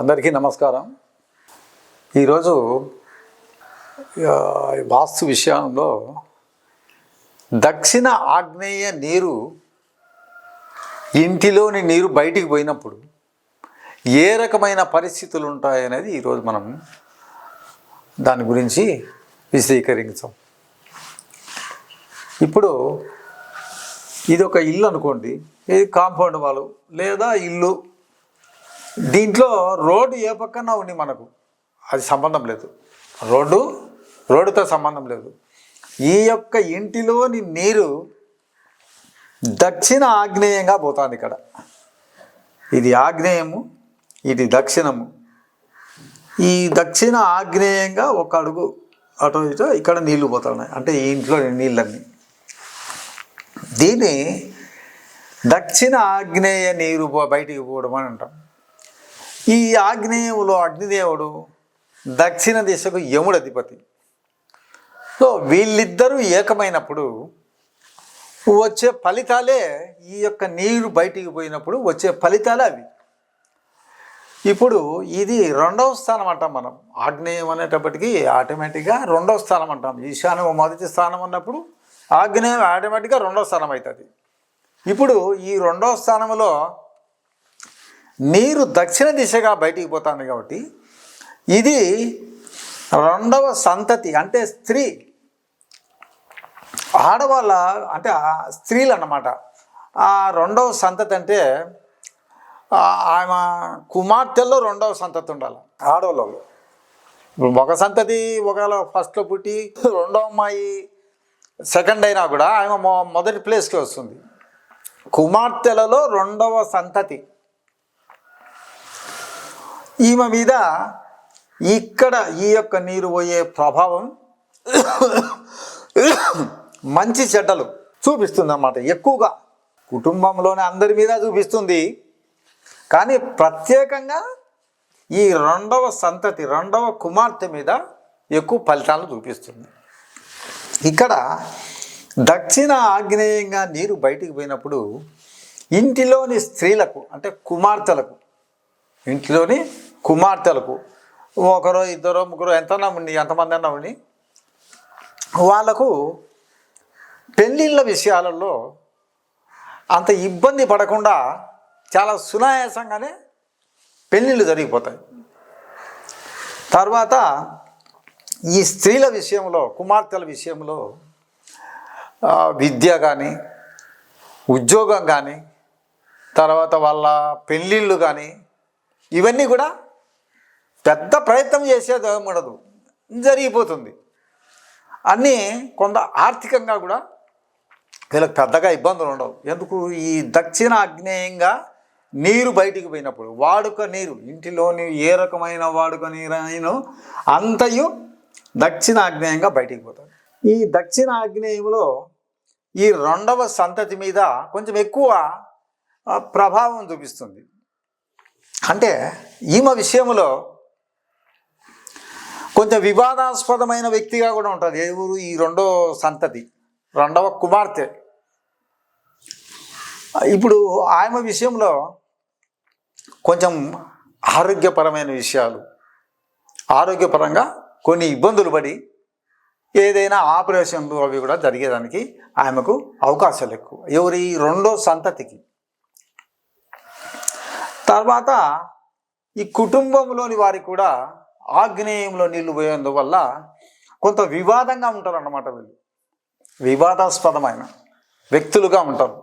అందరికీ నమస్కారం. ఈరోజు వాస్తు విషయంలో దక్షిణ ఆగ్నేయ నీరు ఇంటిలోని నీరు బయటికి పోయినప్పుడు ఏ రకమైన పరిస్థితులు ఉంటాయనేది ఈరోజు మనం దాని గురించి విశదీకరించాం. ఇప్పుడు ఇది ఒక ఇల్లు అనుకోండి ఇది కాంపౌండ్ వాళ్ళు లేదా ఇల్లు దీంట్లో రోడ్డు ఏ పక్కన ఉంది మనకు? అది సంబంధం లేదు. రోడ్డు రోడ్డుతో సంబంధం లేదు. ఈ యొక్క ఇంటిలోని నీరు దక్షిణ ఆగ్నేయంగా పోతుంది ఇక్కడ. ఇది ఆగ్నేయము ఇది దక్షిణము. ఈ దక్షిణ ఆగ్నేయంగా ఒక అడుగు అటు ఇటు ఇక్కడ నీళ్ళు పోతున్నాయి. అంటే ఈ ఇంట్లో నీళ్ళన్నీ. దీన్ని దక్షిణ ఆగ్నేయ నీరు పో- బయటికి పోవడం అని అంటాం. ఈ ఆగ్నేయంలో అగ్నిదేవుడు దక్షిణ దిశకు యముడు అధిపతి సో వీళ్ళిద్దరూ ఏకమైనప్పుడు వచ్చే ఫలితాలే ఈ యొక్క నీరు బయటికి పోయినప్పుడు వచ్చే ఫలితాలే అవి. ఇప్పుడు ఇది రెండవ స్థానం అంటాం మనం. ఆగ్నేయం అనేటప్పటికీ ఆటోమేటిక్గా రెండవ స్థానం అంటాం. ఈశాన్యం మొదటి స్థానం అన్నప్పుడు ఆగ్నేయం ఆటోమేటిక్గా రెండవ స్థానం అవుతుంది. ఇప్పుడు ఈ రెండవ స్థానంలో నీరు దక్షిణ దిశగా బయటికి పోతుంది కాబట్టి ఇది రెండవ సంతతి అంటే స్త్రీ. ఆడవాళ్ళ అంటే స్త్రీలు అన్నమాట. ఆ రెండవ సంతతి అంటే ఆమె కుమార్తెల్లో రెండవ సంతతి ఉండాలి ఆడవాళ్ళు ఒక సంతతి ఒకవేళ ఫస్ట్లో పుట్టి రెండవ అమ్మాయి సెకండ్ అయినా కూడా ఆమె మొ- మొదటి ప్లేస్కి వస్తుంది. కుమార్తెలలో రెండవ సంతతి. ఈమె మీద ఇక్కడ ఈ యొక్క నీరు పోయే ప్రభావం మంచి చెడ్డలు చూపిస్తుంది అన్నమాట ఎక్కువగా కుటుంబంలోనే అందరి మీద చూపిస్తుంది. కానీ ప్రత్యేకంగా ఈ రెండవ సంతతి రెండవ కుమార్తె మీద ఎక్కువ ఫలితాలు చూపిస్తుంది. ఇక్కడ దక్షిణ ఆగ్నేయంగా నీరు బయటికి పోయినప్పుడు ఇంటిలోని స్త్రీలకు అంటే కుమార్తెలకు ఇంటిలోని కుమార్తెలకు. ఒకరో ఇద్దరు ముగ్గురు ఎంత ఉండి ఎంతమంది అన్నా ఉండి వాళ్ళకు పెళ్ళిళ్ళ విషయాలలో అంత ఇబ్బంది పడకుండా చాలా సునాయాసంగానే పెళ్ళిళ్ళు జరిగిపోతాయి. తర్వాత ఈ స్త్రీల విషయంలో కుమార్తెల విషయంలో విద్య కానీ ఉద్యోగం కానీ తర్వాత వాళ్ళ పెళ్ళిళ్ళు కానీ ఇవన్నీ కూడా పెద్ద ప్రయత్నం చేసేది ఉండదు. జరిగిపోతుంది. అన్నీ కొంత ఆర్థికంగా కూడా వీళ్ళకి పెద్దగా ఇబ్బందులు ఉండవు. ఎందుకు? ఈ దక్షిణ ఆగ్నేయంగా నీరు బయటికి పోయినప్పుడు వాడుక నీరు ఇంటిలోని ఏ రకమైన వాడుక నీరు అయినో అంతయు దక్షిణ ఆగ్నేయంగా బయటికి పోతాడు ఈ దక్షిణ ఆగ్నేయంలో ఈ రెండవ సంతతి మీద కొంచెం ఎక్కువ ప్రభావం చూపిస్తుంది. అంటే ఈమె విషయంలో కొంచెం వివాదాస్పదమైన వ్యక్తిగా కూడా ఉంటుంది. ఎవరు ఈ రెండో సంతతి. రెండవ కుమార్తె. ఇప్పుడు ఆమె విషయంలో కొంచెం ఆరోగ్యపరమైన విషయాలు. ఆరోగ్యపరంగా కొన్ని ఇబ్బందులు పడి ఏదైనా ఆపరేషన్లు అవి కూడా జరిగేదానికి ఆమెకు అవకాశాలు ఎక్కువ. ఎవరి? రెండో సంతతికి. తర్వాత ఈ కుటుంబంలోని వారికి కూడా ఆగ్నేయంలో నీళ్ళు పోయేందువల్ల కొంత వివాదంగా ఉంటారు అన్నమాట వీళ్ళు. వివాదాస్పదమైన వ్యక్తులుగా ఉంటారు.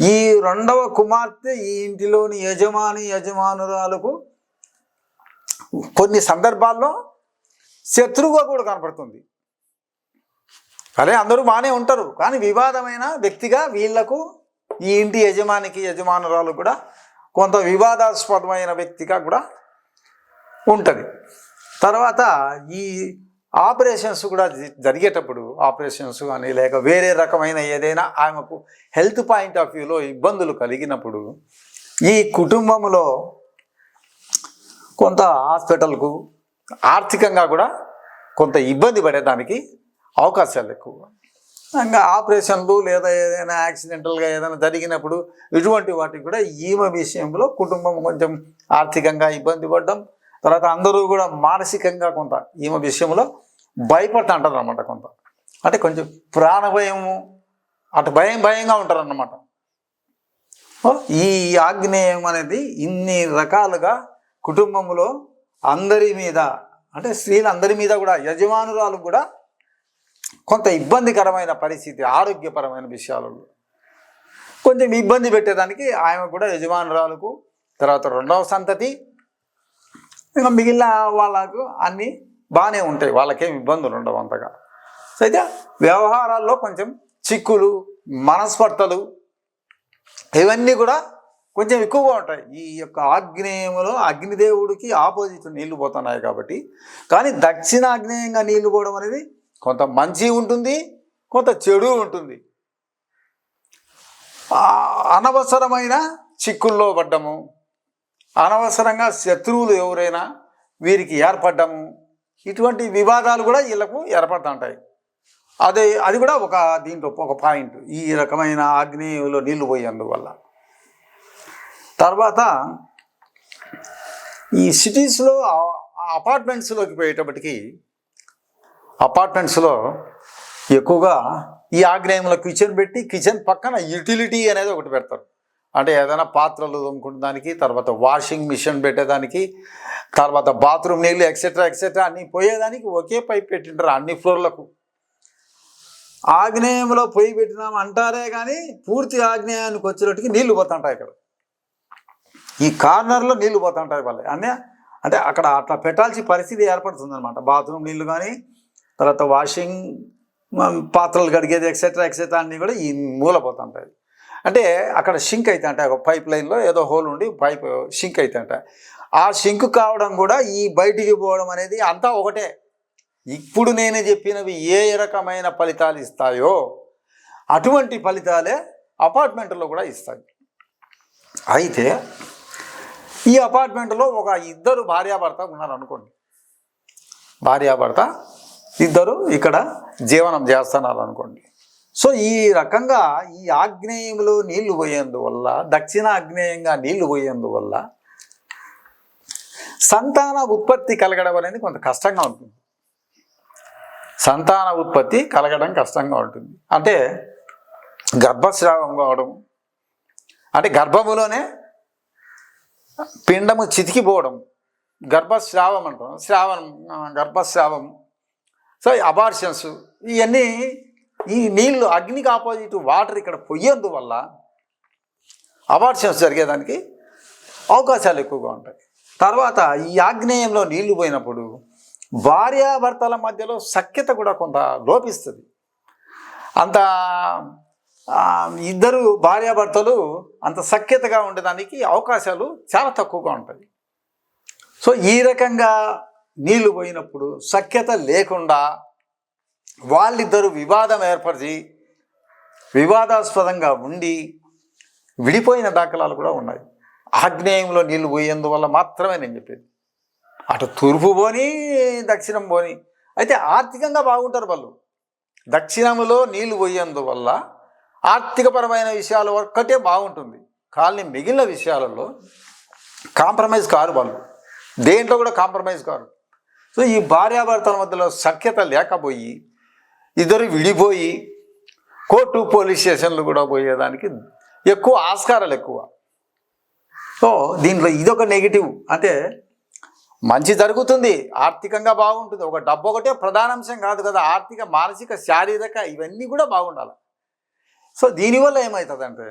ఈ రెండవ కుమార్తె ఈ ఇంటిలోని యజమాని యజమానురాలకు కొన్ని సందర్భాల్లో శత్రువుగా కూడా కనపడుతుంది. అదే అందరూ బాగానే ఉంటారు. కానీ వివాదమైన వ్యక్తిగా వీళ్ళకు ఈ ఇంటి యజమానికి యజమానురాలు కూడా కొంత వివాదాస్పదమైన వ్యక్తిగా కూడా ఉంటుంది. తర్వాత ఈ ఆపరేషన్స్ కూడా జరిగేటప్పుడు ఆపరేషన్స్ కానీ లేక వేరే రకమైన ఏదైనా ఆమెకు హెల్త్ పాయింట్ ఆఫ్ వ్యూలో ఇబ్బందులు కలిగినప్పుడు ఈ కుటుంబంలో కొంత హాస్పిటల్కు ఆర్థికంగా కూడా కొంత ఇబ్బంది పడేదానికి అవకాశాలు ఎక్కువ. ఇంకా ఆపరేషన్లు లేదా ఏదైనా యాక్సిడెంటల్గా ఏదైనా జరిగినప్పుడు ఇటువంటి వాటికి కూడా ఈమె విషయంలో కుటుంబం కొంచెం ఆర్థికంగా ఇబ్బంది పడడం తర్వాత అందరూ కూడా మానసికంగా కొంత ఈమె విషయంలో భయపడతా అంటారు అనమాట కొంత. అంటే కొంచెం ప్రాణభయము అటు భయం భయంగా ఉంటారు అన్నమాట ఈ ఆగ్నేయం అనేది ఇన్ని రకాలుగా కుటుంబంలో అందరి మీద అంటే స్త్రీలందరి మీద కూడా యజమానురాలు కూడా కొంత ఇబ్బందికరమైన పరిస్థితి ఆరోగ్యపరమైన విషయాలలో కొంచెం ఇబ్బంది పెట్టేదానికి ఆమె కూడా యజమానురాలకు తర్వాత రెండవ సంతతి ఇంకా మిగిలిన వాళ్ళకు అన్నీ బాగానే ఉంటాయి. వాళ్ళకేం ఇబ్బందులు ఉండవు అంతగా. అయితే వ్యవహారాల్లో కొంచెం చిక్కులు మనస్పర్ధలు ఇవన్నీ కూడా కొంచెం ఎక్కువగా ఉంటాయి. ఈ యొక్క ఆగ్నేయంలో అగ్నిదేవుడికి ఆపోజిట్ నీళ్ళు పోతున్నాయి కాబట్టి. కానీ దక్షిణ ఆగ్నేయంగా నీళ్ళు పోవడం అనేది కొంత మంచి ఉంటుంది కొంత చెడు ఉంటుంది. అనవసరమైన చిక్కుల్లో పడ్డము అనవసరంగా శత్రువులు ఎవరైనా వీరికి ఏర్పడ్డము ఇటువంటి వివాదాలు కూడా వీళ్ళకు ఏర్పడుతుంటాయి అదే అది కూడా ఒక దీంట్లో ఒక పాయింట్ ఈ రకమైన ఆగ్నేయంలో నీళ్ళు పోయేందువల్ల తర్వాత ఈ సిటీస్లో అపార్ట్మెంట్స్లోకి పోయేటప్పటికి అపార్ట్మెంట్స్లో ఎక్కువగా ఈ ఆగ్నేయంలో కిచెన్ పెట్టి కిచెన్ పక్కన యూటిలిటీ అనేది ఒకటి పెడతారు. అంటే ఏదైనా పాత్రలు తోముకునేదానికి తర్వాత వాషింగ్ మిషన్ పెట్టేదానికి తర్వాత బాత్రూమ్ నీళ్ళు ఎక్సెట్రా ఎక్సెట్రా అన్నీ పోయేదానికి ఒకే పైప్ పెట్టింటారు అన్ని ఫ్లోర్లకు ఆగ్నేయంలో పొయ్యి పెట్టినాం అంటారే కానీ పూర్తి ఆగ్నేయానికి వచ్చేటట్టుకి నీళ్ళు పోతుంటాయి ఇక్కడ. ఈ కార్నర్లో నీళ్ళు పోతుంటాయి వాళ్ళే. అనే అంటే అక్కడ అట్లా పెట్టాల్సిన పరిస్థితి ఏర్పడుతుంది అనమాట బాత్రూమ్ నీళ్ళు కానీ తర్వాత వాషింగ్ పాత్రలు కడిగేది ఎక్సెట్రా ఎక్సెట్రా అన్నీ కూడా ఈ మూల పోతుంటాయి. అంటే అక్కడ షింక్ అవుతాయంట ఒక పైప్ లైన్లో ఏదో హోల్ ఉండి పైప్ షింక్ అవుతాయంట ఆ షింక్ కావడం కూడా ఈ బయటికి పోవడం అనేది అంతా ఒకటే. ఇప్పుడు నేను చెప్పినవి ఏ రకమైన ఫలితాలు ఇస్తాయో అటువంటి ఫలితాలే అపార్ట్మెంట్లో కూడా ఇస్తాయి. అయితే ఈ అపార్ట్మెంట్లో ఒక ఇద్దరు భార్యాభర్త ఉన్నారు అనుకోండి భార్యాభర్త ఇద్దరు ఇక్కడ జీవనం చేస్తున్నారు అనుకోండి సో ఈ రకంగా ఈ ఆగ్నేయంలో నీళ్ళు పోయేందువల్ల దక్షిణ ఆగ్నేయంగా నీళ్ళు పోయేందువల్ల సంతాన ఉత్పత్తి కలగడం అనేది కొంత కష్టంగా ఉంటుంది. సంతాన ఉత్పత్తి కలగడం కష్టంగా ఉంటుంది. అంటే గర్భస్రావం కావడం అంటే గర్భములోనే పిండము చితికిపోవడం గర్భస్రావం అంటాం శ్రావణం గర్భస్రావం. సో అబార్షన్స్ ఇవన్నీ ఈ నీళ్ళు అగ్నికి ఆపోజిట్ వాటర్ ఇక్కడ పొయ్యేందువల్ల అబార్షన్స్ జరిగేదానికి అవకాశాలు ఎక్కువగా ఉంటాయి. తర్వాత ఈ ఆగ్నేయంలో నీళ్ళు పోయినప్పుడు భార్యాభర్తల మధ్యలో సఖ్యత కూడా కొంత లోపిస్తుంది. అంత ఇద్దరు భార్యాభర్తలు అంత సఖ్యతగా ఉండడానికి అవకాశాలు చాలా తక్కువగా ఉంటాయి. సో ఈ రకంగా నీళ్ళు పోయినప్పుడు సఖ్యత లేకుండా వాళ్ళిద్దరూ వివాదం ఏర్పరిచి వివాదాస్పదంగా ఉండి విడిపోయిన దాఖలాలు కూడా ఉన్నాయి. ఆగ్నేయంలో నీళ్ళు పోయేందువల్ల మాత్రమే నేను చెప్పేది. అటు తూర్పు పోని దక్షిణం పోని. అయితే ఆర్థికంగా బాగుంటారు వాళ్ళు. దక్షిణంలో నీళ్ళు పోయేందువల్ల ఆర్థికపరమైన విషయాలు ఒక్కటే బాగుంటుంది. కానీ మిగిలిన విషయాలలో కాంప్రమైజ్ కారు వాళ్ళు. దేంట్లో కూడా కాంప్రమైజ్ కారు. సో ఈ భార్యాభర్తల మధ్యలో సఖ్యత లేకపోయి ఇద్దరు విడిపోయి కోర్టు పోలీస్ స్టేషన్లు కూడా పోయేదానికి ఎక్కువ ఆస్కారాలు ఎక్కువ. సో దీంట్లో ఇదొక నెగిటివ్ అంటే మంచి జరుగుతుంది ఆర్థికంగా బాగుంటుంది. ఒక డబ్బు ఒకటే ప్రధాన అంశం కాదు కదా ఆర్థిక మానసిక శారీరక ఇవన్నీ కూడా బాగుండాలి. సో దీనివల్ల ఏమవుతుందంటే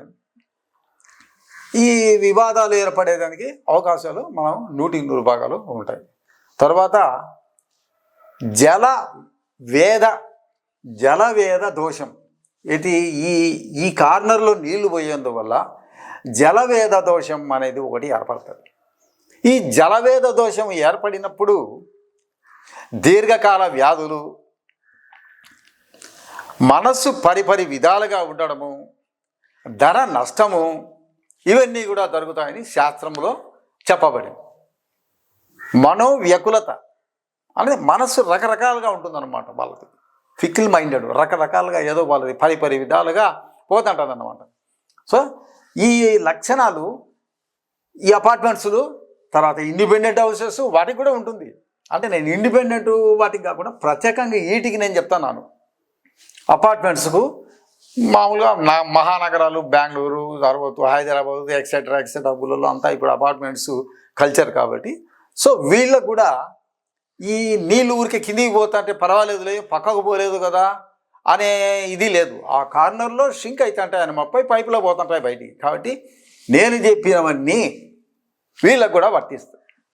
ఈ వివాదాలు ఏర్పడేదానికి అవకాశాలు మనం నూటికి నూరు భాగాలు ఉంటాయి. తర్వాత జల వేద జలవేద దోషం. ఇది ఈ ఈ కార్నర్లో నీళ్ళు పోయేందువల్ల జలవేద దోషం అనేది ఒకటి ఏర్పడుతుంది. ఈ జలవేద దోషం ఏర్పడినప్పుడు దీర్ఘకాల వ్యాధులు మనస్సు పరిపరి విధాలుగా ఉండడము ధన నష్టము ఇవన్నీ కూడా జరుగుతాయని శాస్త్రంలో చెప్పబడింది. మనోవ్యకులత అనేది మనస్సు రకరకాలుగా ఉంటుందన్నమాట వాళ్ళకి. ఫికిల్ మైండెడ్ రకరకాలుగా ఏదో వాళ్ళది పరి పరి విధాలుగా పోతుంటుంది అన్నమాట సో ఈ లక్షణాలు ఈ అపార్ట్మెంట్స్లు తర్వాత ఇండిపెండెంట్ హౌసెస్ వాటికి కూడా ఉంటుంది. అంటే నేను ఇండిపెండెంట్ వాటికి కాకుండా ప్రత్యేకంగా వీటికి నేను చెప్తున్నాను. అపార్ట్మెంట్స్కు మామూలుగా నా మహానగరాలు బెంగళూరు తర్వాత హైదరాబాద్ ఎక్సెట్రా ఎక్సెట్రా గుళ్ళలో అంతా ఇప్పుడు అపార్ట్మెంట్స్ కల్చర్ కాబట్టి. సో వీళ్ళకు కూడా ఈ నీళ్ళు ఊరికే కిందికి పోతుంటే పర్వాలేదులే పక్కకు పోలేదు కదా అనే ఇది లేదు. ఆ కార్నర్లో షింక్ అవుతుంటాయి అని ముప్పై పైపులో పోతుంటాయి బయటికి. కాబట్టి నేను చెప్పినవన్నీ వీళ్ళకు కూడా వర్తిస్తాయి.